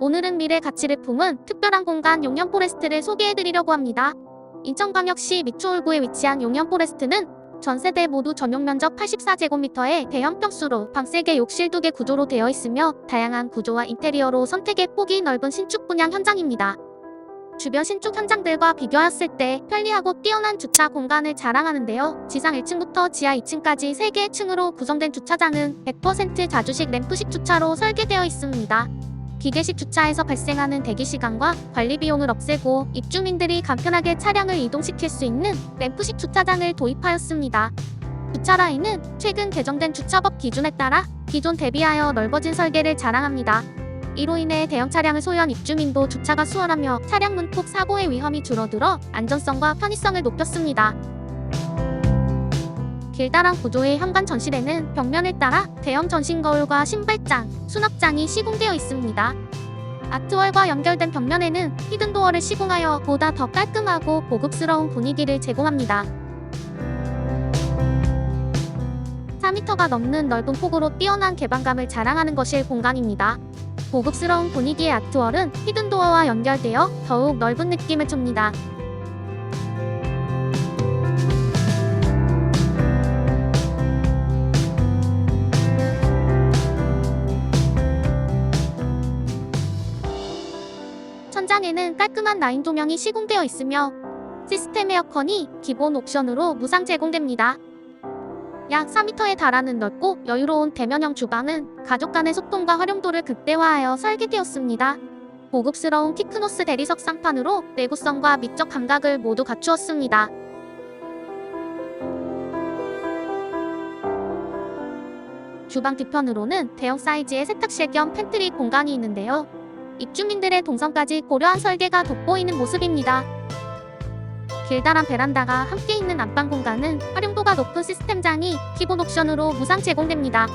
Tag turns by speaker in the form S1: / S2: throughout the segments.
S1: 오늘은 미래 가치를 품은 특별한 공간 용현 포레스트를 소개해드리려고 합니다. 인천광역시 미추홀구에 위치한 용현 포레스트는 전 세대 모두 전용 면적 84제곱미터의 대형 평수로 방 3개 욕실 2개 구조로 되어 있으며 다양한 구조와 인테리어로 선택의 폭이 넓은 신축 분양 현장입니다. 주변 신축 현장들과 비교하였을 때 편리하고 뛰어난 주차 공간을 자랑하는데요. 지상 1층부터 지하 2층까지 3개의 층으로 구성된 주차장은 100% 자주식 램프식 주차로 설계되어 있습니다. 기계식 주차에서 발생하는 대기 시간과 관리 비용을 없애고 입주민들이 간편하게 차량을 이동시킬 수 있는 램프식 주차장을 도입하였습니다. 주차 라인은 최근 개정된 주차법 기준에 따라 기존 대비하여 넓어진 설계를 자랑합니다. 이로 인해 대형 차량을 소유한 입주민도 주차가 수월하며 차량 문폭 사고의 위험이 줄어들어 안전성과 편의성을 높였습니다. 길다란 구조의 현관 전실에는 벽면을 따라 대형 전신 거울과 신발장, 수납장이 시공되어 있습니다. 아트월과 연결된 벽면에는 히든도어를 시공하여 보다 더 깔끔하고 고급스러운 분위기를 제공합니다. 4m가 넘는 넓은 폭으로 뛰어난 개방감을 자랑하는 것일 공간입니다. 고급스러운 분위기의 아트월은 히든도어와 연결되어 더욱 넓은 느낌을 줍니다. 천장에는 깔끔한 라인 조명이 시공되어 있으며 시스템 에어컨이 기본 옵션으로 무상 제공됩니다. 약 4m에 달하는 넓고 여유로운 대면형 주방은 가족 간의 소통과 활용도를 극대화하여 설계되었습니다. 고급스러운 티크노스 대리석 상판으로 내구성과 미적 감각을 모두 갖추었습니다. 주방 뒤편으로는 대형 사이즈의 세탁실 겸 팬트리 공간이 있는데요. 입주민들의 동선까지 고려한 설계가 돋보이는 모습입니다. 길다란 베란다가 함께 있는 안방 공간은 활용도가 높은 시스템장이 기본 옵션으로 무상 제공됩니다.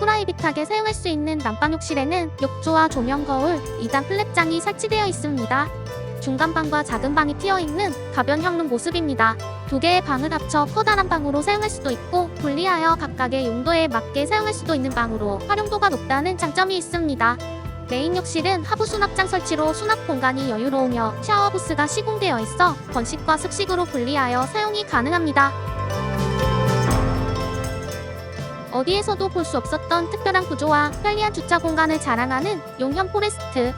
S1: 프라이빗하게 사용할 수 있는 난방 욕실에는 욕조와 조명 거울, 2단 플랩장이 설치되어 있습니다. 중간 방과 작은 방이 튀어 있는 가변 형룸 모습입니다. 두 개의 방을 합쳐 커다란 방으로 사용할 수도 있고 분리하여 각각의 용도에 맞게 사용할 수도 있는 방으로 활용도가 높다는 장점이 있습니다. 메인 욕실은 하부 수납장 설치로 수납 공간이 여유로우며 샤워 부스가 시공되어 있어 건식과 습식으로 분리하여 사용이 가능합니다. 어디에서도 볼 수 없었던 특별한 구조와 편리한 주차 공간을 자랑하는 용현 포레스트.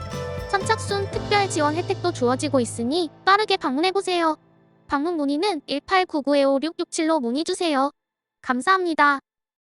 S1: 선착순 특별 지원 혜택도 주어지고 있으니 빠르게 방문해보세요. 방문 문의는 1899-5667로 문의주세요. 감사합니다.